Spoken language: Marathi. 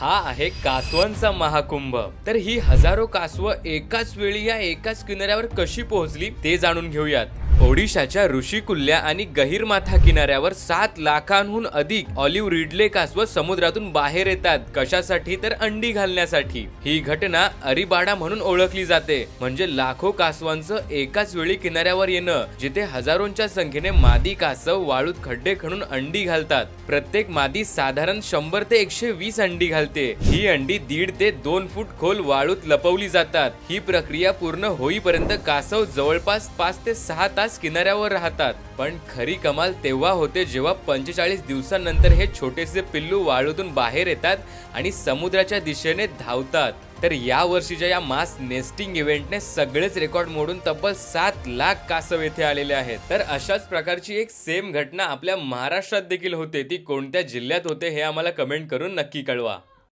हा आहे कासवांचा महाकुंभ. तर ही हजारो कासव एकाच वेळी या एकाच किनाऱ्यावर कशी पोहोचली ते जाणून घेऊयात. ओडिशाच्या ऋषिकुल्ल्या आणि गहिरमाथा किनाऱ्यावर सात लाखांहून अधिक ऑलिव्ह रिडले कासव समुद्रातून बाहेर येतात. कशासाठी तर अंडी घालण्यासाठी. ही घटना अरिबाडा म्हणून ओळखली जाते. म्हणजे लाखो कासवांचं एकाच वेळी किनाऱ्यावर येणं जिथे हजारोंच्या संख्येने मादी कासव वाळूत खड्डे खणून अंडी घालतात. प्रत्येक मादी साधारण शंभर ते एकशे वीस अंडी घालते. ही अंडी दीड ते दोन फूट खोल वाळूत लपवली जातात. ही प्रक्रिया पूर्ण होईपर्यंत कासव जवळपास पाच ते सहा तास किनाऱ्यावर राहतात. पण खरी कमाल तेव्हा होते जेव्हा पंचेचाळीस दिवसांनंतर हे छोटेसे पिल्लू वाळूतून बाहेर येतात आणि समुद्राच्या दिशेने धावतात. तर या वर्षीच्या या मास नेस्टिंग इव्हेंटने सगळेच रेकॉर्ड मोडून तब्बल सात लाख कासव येथे आलेले आहेत. तर अशाच प्रकारची एक सेम घटना आपल्या महाराष्ट्रात देखील होते. ती कोणत्या जिल्ह्यात होते हे आम्हाला कमेंट करून नक्की कळवा.